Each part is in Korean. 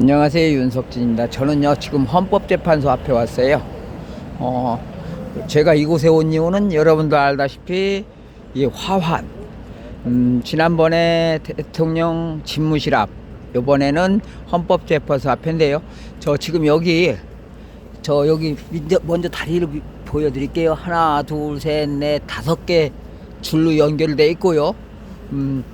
안녕하세요 윤석진입니다. 저는요 지금 헌법재판소 앞에 왔어요. 어 제가 이곳에 온 이유는 여러분도 알다시피 이 화환 음, 지난번에 대통령 집무실 앞 이번에는 헌법재판소 앞인데요. 저 지금 여기 저 여기 먼저, 다리를 비- 보여드릴게요. 하나 둘셋넷 다섯 개 줄로 연결돼 있고요. 음,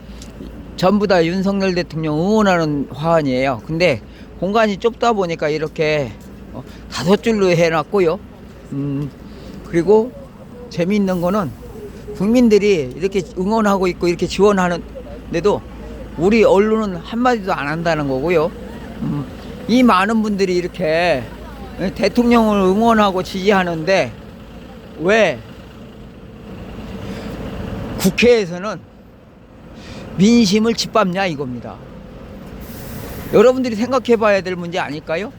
전부 다 윤석열 대통령 응원하는 화환이에요. 근데 공간이 좁다 보니까 이렇게 어, 다섯 줄로 해놨고요. 음, 그리고 재미있는 거는 국민들이 이렇게 응원하고 있고 이렇게 지원하는데도 우리 언론은 한마디도 안 한다는 거고요. 음, 이 많은 분들이 이렇게 대통령을 응원하고 지지하는데 왜 국회에서는 민심을 짓밟냐 이겁니다. 여러분들이 생각해 봐야 될 문제 아닐까요?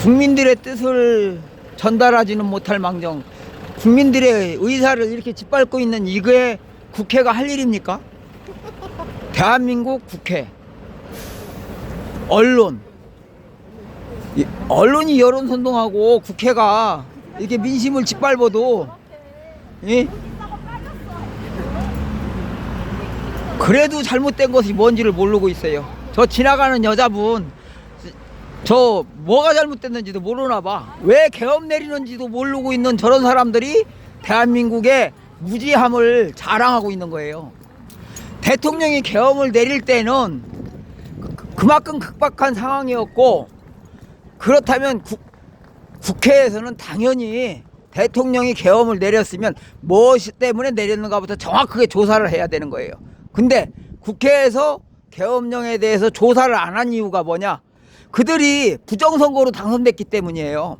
국민들의 뜻을 전달하지는 못할 망정 국민들의 의사를 이렇게 짓밟고 있는 이게 국회가 할 일입니까? 대한민국 국회 언론 이 언론이 여론 선동하고 국회가 이렇게 민심을 짓밟아도 예? 그래도 잘못된 것이 뭔지를 모르고 있어요. 저 지나가는 여자분 저 뭐가 잘못됐는지도 모르나 봐. 왜 계엄 내리는지도 모르고 있는 저런 사람들이 대한민국의 무지함을 자랑하고 있는 거예요. 대통령이 계엄을 내릴 때는 그- 그만큼 극박한 상황이었고 그렇다면 국, 국회에서는 당연히 대통령이 계엄을 내렸으면 무엇 때문에 내렸는가부터 정확하게 조사를 해야 되는 거예요. 근데 국회에서 계엄령에 대해서 조사를 안 한 이유가 뭐냐? 그들이 부정선거로 당선됐기 때문이에요.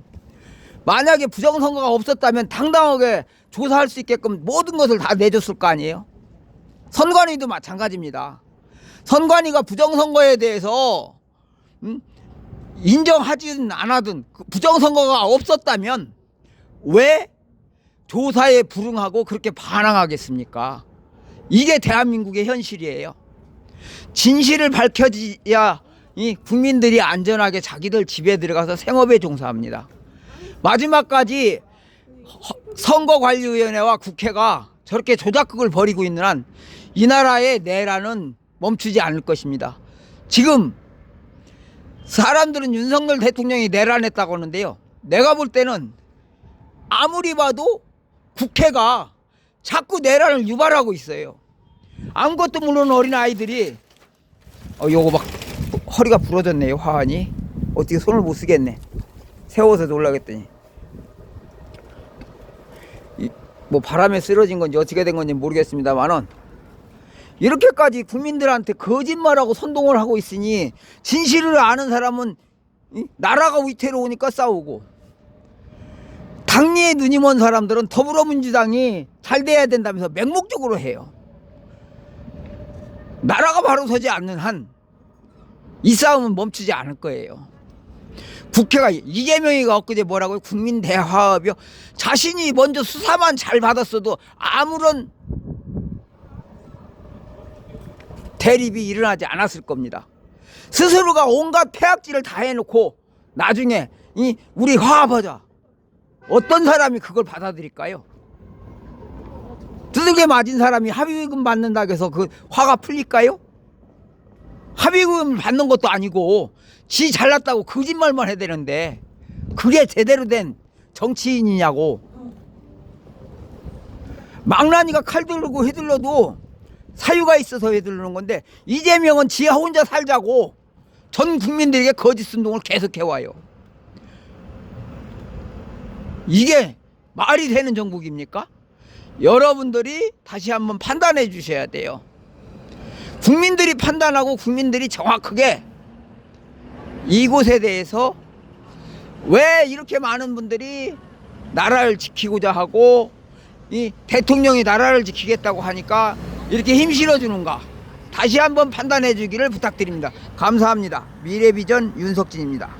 만약에 부정선거가 없었다면 당당하게 조사할 수 있게끔 모든 것을 다 내줬을 거 아니에요? 선관위도 마찬가지입니다. 선관위가 부정선거에 대해서 음? 인정하진 않아든 그 부정선거가 없었다면 왜 조사에 불응하고 그렇게 반항하겠습니까? 이게 대한민국의 현실이에요. 진실을 밝혀지야 이 국민들이 안전하게 자기들 집에 들어가서 생업에 종사합니다. 마지막까지 허- 선거관리위원회와 국회가 저렇게 조작극을 벌이고 있는 한 이 나라의 내란은 멈추지 않을 것입니다. 지금 사람들은 윤석열 대통령이 내란했다고 하는데요. 내가 볼 때는 아무리 봐도 국회가 자꾸 내란을 유발하고 있어요. 아무것도 모르는 어린 아이들이 어 요거 막 허리가 부러졌네요 화환이. 어떻게 손을 못 쓰겠네. 세워서 놀라겠더니. 이, 뭐 바람에 쓰러진 건지 어떻게 된 건지 모르겠습니다만은 이렇게까지 국민들한테 거짓말하고 선동을 하고 있으니 진실을 아는 사람은 이, 나라가 위태로우니까 싸우고 당리에 눈이 먼 사람들은 더불어민주당이 잘 돼야 된다면서 맹목적으로 해요. 나라가 바로 서지 않는 한 이 싸움은 멈추지 않을 거예요. 국회가 이재명이가 엊그제 뭐라고요? 국민 대화협이요. 자신이 먼저 수사만 잘 받았어도 아무런 대립이 일어나지 않았을 겁니다. 스스로가 온갖 폐악질을 다 해놓고 나중에 이 우리 화합하자. 어떤 사람이 그걸 받아들일까요? 두들겨 맞은 사람이 합의금 받는다고 해서 그 화가 풀릴까요? 합의금 받는 것도 아니고 지 잘났다고 거짓말만 해야 되는데 그게 제대로 된 정치인이냐고 망나니가 칼 들고 휘둘러도 사유가 있어서 휘두르는 건데 이재명은 지 혼자 살자고 전 국민들에게 거짓 운동을 계속해 와요. 이게 말이 되는 정국입니까? 여러분들이 다시 한번 판단해 주셔야 돼요. 국민들이 판단하고 국민들이 정확하게 이곳에 대해서 왜 이렇게 많은 분들이 나라를 지키고자 하고 이 대통령이 나라를 지키겠다고 하니까 이렇게 힘 실어 주는가 다시 한번 판단해 주기를 부탁드립니다. 감사합니다. 미래비전 윤석진입니다.